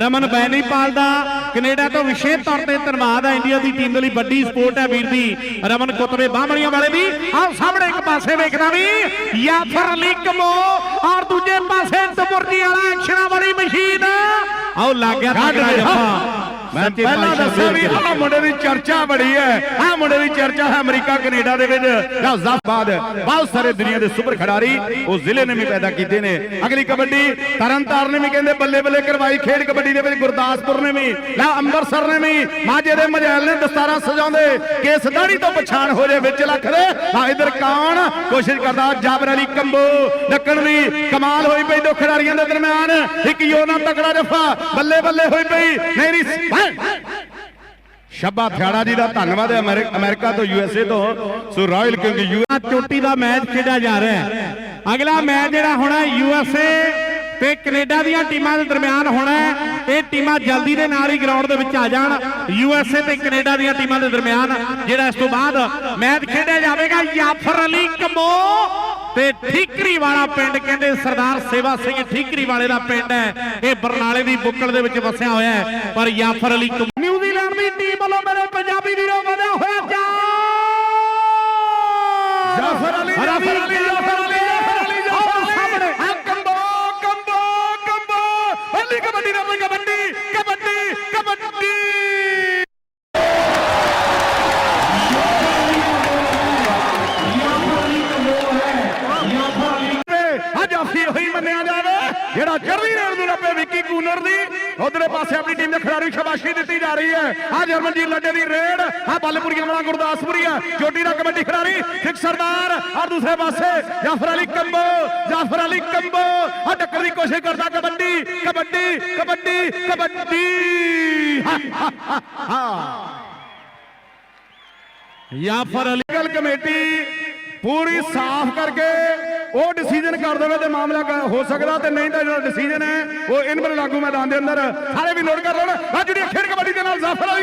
ਰਮਨ ਬੈਨੀਪਾਲ ਦਾ Canada ਤੋਂ ਵਿਸ਼ੇਸ਼ ਤੌਰ ਤੇ ਧੰਨਵਾਦ ਹੈ। ਇੰਡੀਆ ਦੀ ਟੀਮ ਦੇ ਲਈ ਵੱਡੀ ਸਪੋਰਟ ਹੈ ਵੀਰ ਦੀ ਰਮਨ ਕੁਤਬੇ ਬਾਹਮਣੀਆਂ ਵਾਲੇ ਦੀ ਆਹ ਸਾਹਮਣੇ ਇੱਕ ਪਾਸੇ ਵੇਖਦਾ ਵੀ। ਯਾਫਰ ਅਲੀ ਕਮੋ ਔਰ ਦੂਜੇ ਪਾਸੇ ਤਬੁਰਜੀ ਵਾਲਾ ਐਕਸ਼ਨਾਂ ਵਾਲੀ ਮਸ਼ੀਨ। ਆਓ ਲੱਗ ਗਿਆ ਜੱਫਾ। ਮੈਂ ਪਹਿਲਾਂ ਦੱਸਿਆ ਵੀ ਆਹ ਮੁੰਡੇ ਦੀ ਚਰਚਾ ਬੜੀ ਹੈ। ਆਹ ਮੁੰਡੇ ਦੀ ਚਰਚਾ ਹੈ ਅਮਰੀਕਾ ਕੈਨੇਡਾ ਦੇ ਵਿੱਚ। ਜਾਂ ਜ਼ਫਬਾਦ ਬਹੁਤ ਸਾਰੇ ਦੁਨੀਆ ਦੇ ਸੁਪਰ ਖਿਡਾਰੀ ਉਹ ਜ਼ਿਲ੍ਹੇ ਨੇ ਵੀ ਪੈਦਾ ਕੀਤੇ ਨੇ। ਅਗਲੀ ਕਬੱਡੀ ਤਰਨਤਾਰਨ ਨੇ ਵੀ ਕਹਿੰਦੇ ਬੱਲੇ ਬੱਲੇ ਕਰਵਾਈ। ਖੇਡ ਕਬੱਡੀ ਦੇ ਵਿੱਚ ਗੁਰਦਾਸਪੁਰ ਨੇ ਵੀ ਲੈ ਅੰਮ੍ਰਿਤਸਰ ਨੇ ਵੀ ਮਾਝੇ ਦੇ ਮਜੈਲ ਨੇ ਦਸਤਾਰਾਂ ਸਜਾਉਂਦੇ। ਕੇਸ ਦਾੜੀ ਤੋਂ ਪਛਾਣ ਹੋ ਜੇ ਵਿੱਚ ਲੱਖ ਦੇ। ਹਾਂ ਇਧਰ ਕੌਣ ਕੋਸ਼ਿਸ਼ ਕਰਦਾ ਜਾਬਰ ਅਲੀ ਕੰਬੋ? ਡੱਕਣ ਦੀ ਕਮਾਲ ਹੋਈ ਪਈ ਦੋ ਖਿਡਾਰੀਆਂ ਦੇ ਦਰਮਿਆਨ। ਇੱਕ ਯੋਨਾ ਤਕੜਾ ਜਫਾ ਬੱਲੇ ਬੱਲੇ ਹੋਈ ਪਈ। ਨਹੀਂ ਨਹੀਂ ਸ਼ੱਬਾ ਥਿਆੜਾ ਜੀ ਦਾ ਧੰਨਵਾਦ ਹੈ ਅਮਰੀ- ਅਮਰੀਕਾ ਤੋਂ ਯੂਐਸਏ ਤੋਂ। ਸੋ ਰਾਇਲ ਕਿੰਗ ਯੂ ਚੋਟੀ ਦਾ ਮੈਚ ਖੇਡਿਆ ਜਾ ਰਿਹਾ ਹੈ। ਅਗਲਾ ਮੈਚ ਜਿਹੜਾ ਹੋਣਾ ਯੂਐਸਏ ਤੇ ਕੈਨੇਡਾ ਦੀਆਂ ਟੀਮਾਂ ਦੇ ਦਰਮਿਆਨ ਹੋਣਾ ਹੈ। ਇਹ ਟੀਮਾਂ ਜਲਦੀ ਦੇ ਨਾਲ ਹੀ ਗਰਾਊਂਡ ਦੇ ਵਿੱਚ ਆ ਜਾਣ। ਯੂਐਸਏ ਤੇ ਕੈਨੇਡਾ ਦੀਆਂ ਟੀਮਾਂ ਦੇ ਦਰਮਿਆਨ ਜਿਹੜਾ ਇਸ ਤੋਂ ਬਾਅਦ ਮੈਚ ਖੇਡਿਆ ਜਾਵੇਗਾ ਯਾਫਰ ਅਲੀ ਕਮੋ। ਤੇ ਠੀਕਰੀ ਵਾਲਾ ਪਿੰਡ ਕਹਿੰਦੇ ਸਰਦਾਰ ਸੇਵਾ ਸਿੰਘ ਠੀਕਰੀ ਵਾਲੇ ਦਾ ਪਿੰਡ ਹੈ। ਇਹ ਬਰਨਾਲੇ ਦੀ ਬੁੱਕਲ ਦੇ ਵਿੱਚ ਵਸਿਆ ਹੋਇਆ ਹੈ। ਪਰ ਯਾਫਰ ਅਲੀ ਨਿਊਜ਼ੀਲੈਂਡ ਦੀ ਟੀਮ ਵੱਲੋਂ ਮੇਰੇ ਪੰਜਾਬੀ ਵੀਰੋ ਵਧਿਆ ਹੋਇਆ ਜਾ ਅਲੀ ਜਾਫਰ ਅਲੀ। ਜਿਹੜਾ ਚੜ੍ਹਦੀ ਰੇਲ ਨੂੰ ਲੱਭੇ ਵਿੱਕੀ ਕੂਨਰ ਦੀ ਉਧਰੇ ਪਾਸੇ ਆਪਣੀ ਟੀਮ ਦੇ ਖਿਡਾਰੀ ਸ਼ਾਬਾਸ਼ੀ ਦਿੱਤੀ ਜਾ ਰਹੀ ਹੈ। ਆ ਜਰਮਨਜੀਤ ਲੱਡੇ ਦੀ ਰੇਡ ਆ ਬੱਲਪੁਰੀਆਂ ਵਾਲਾ ਗੁਰਦਾਸਪੁਰੀਆ ਚੋਟੀ ਦਾ ਕਬੱਡੀ ਖਿਡਾਰੀ ਸਿੱਖ ਸਰਦਾਰ ਔਰ ਦੂਸਰੇ ਪਾਸੇ ਜਾਫਰ ਅਲੀ ਕੰਬੋ ਜਾਫਰ ਅਲੀ ਕੰਬੋ ਆ ਟੱਕਰ ਦੀ ਕੋਸ਼ਿਸ਼ ਕਰਦਾ ਕਬੱਡੀ ਕਬੱਡੀ ਕਬੱਡੀ ਕਬੱਡੀ। ਹਾ, ਹਾ, ਅਲੀ ਲੀਗਲ ਕਮੇਟੀ ਪੂਰੀ ਸਾਫ਼ ਕਰਕੇ ਉਹ ਡਿਸੀਜਨ ਕਰ ਦੇਵੇ ਤੇ ਮਾਮਲਾ ਹੋ ਸਕਦਾ ਤੇ ਨਹੀਂ ਤਾਂ ਜਿਹੜਾ ਡਿਸੀਜਨ ਹੈ, ਉਹ ਇਨ ਬਲ ਲਾਗੂ ਮੈਦਾਨ ਦੇ ਅੰਦਰ ਸਾਰੇ ਵੀ ਨੋਟ ਕਰ ਲੈਣ। ਅੱਜ ਜਿਹੜੀ ਖੇਡ ਕਬੱਡੀ ਦੇ ਨਾਲ ਜ਼ਾਫਰ